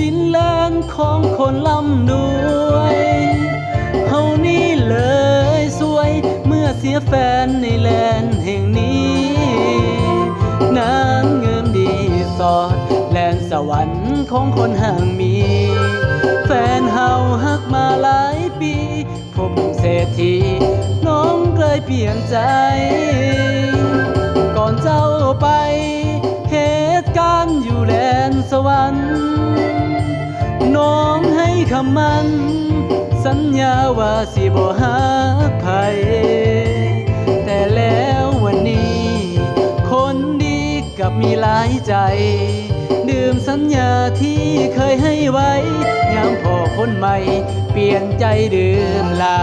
ดินแดนของคนล่ำรวยเฮานี่เลยสวยเมื่อเสียแฟนในแลนแห่งนี้น้ำเงินดีสอดแลนสวรรค์ของคนห่างมี แฟนเฮาฮักมาหลายปีพบเศรษฐีน้องเคยเปลี่ยนใจ ก่อนเจ้าไปเหตุการณ์อยู่แลนสวรรค์ น้องให้คำมัน สัญญาว่าสิบ่หักไผแต่แล้ววันนี้ คนดีกลับมีหลายใจ ดื่มสัญญาที่เคยให้ไว้ยามพอคนใหม่ เปลี่ยนใจดื่มลา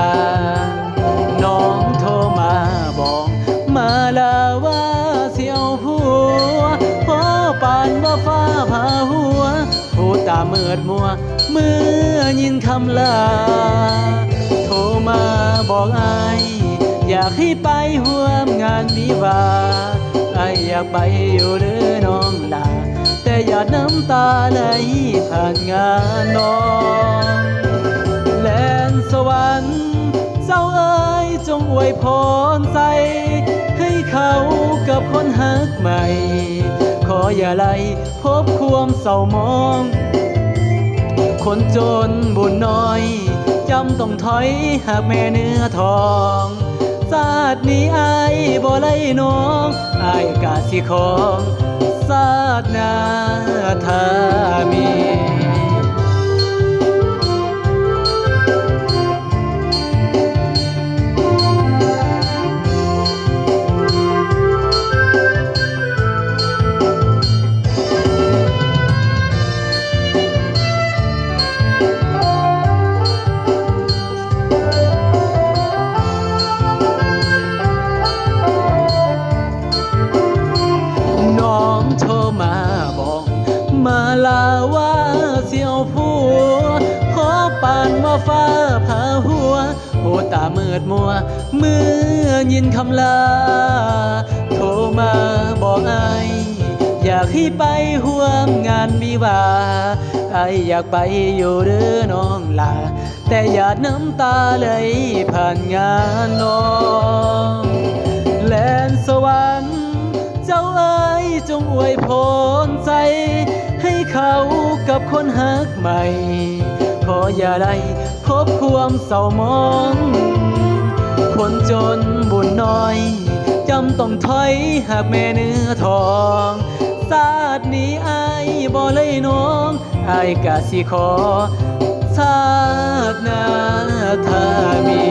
น้องโทรมาบอกมาลาว่าเสียวผัวพอปานว่าฟ้าผ่าหัว ตาเมืดมัว เมื่อยินคำลา โทรมาบอกอายอยากให้ไปห่วมงานวิวาห์อายอยากไปอยู่เด้อน้องลา แต่อย่าน้ำตาไหลผ่านงานน้องแลนสวรรค์เจ้าเอ๋ยจงอวยพรใส่ให้เขากับคนหักใหม่ ขออย่าไล่พบ มเศร้ามอง คนจนบุญน้อย จำต้องถอยหากแม่เนื้อทองศาดนี้อายบ่ไล่น้องอายกาสิของศาดนาทา ผัวขอปานว่าฟ้าผ่าหัวโหตาเมืดมัว เมื่อยินคำลา โทรมาบอกไออยากให้ไปห่วมงานวิวาไออยากไปอยู่เด้อน้องลา แต่อย่าน้ำตาเลยผ่านงานน้องแลนสวรรค์ เจ้าเอ๋ยจงอวยพรใจให้ เขากับคนหักใหม่ ขออย่าได้พบความเศร้ามอง คนจนบุญน้อย จำต้องถอยหากแม่เนื้อทองศาสตร์นี้อายบ่เลยน้องอายกะสิขอชาติหนาถ้ามี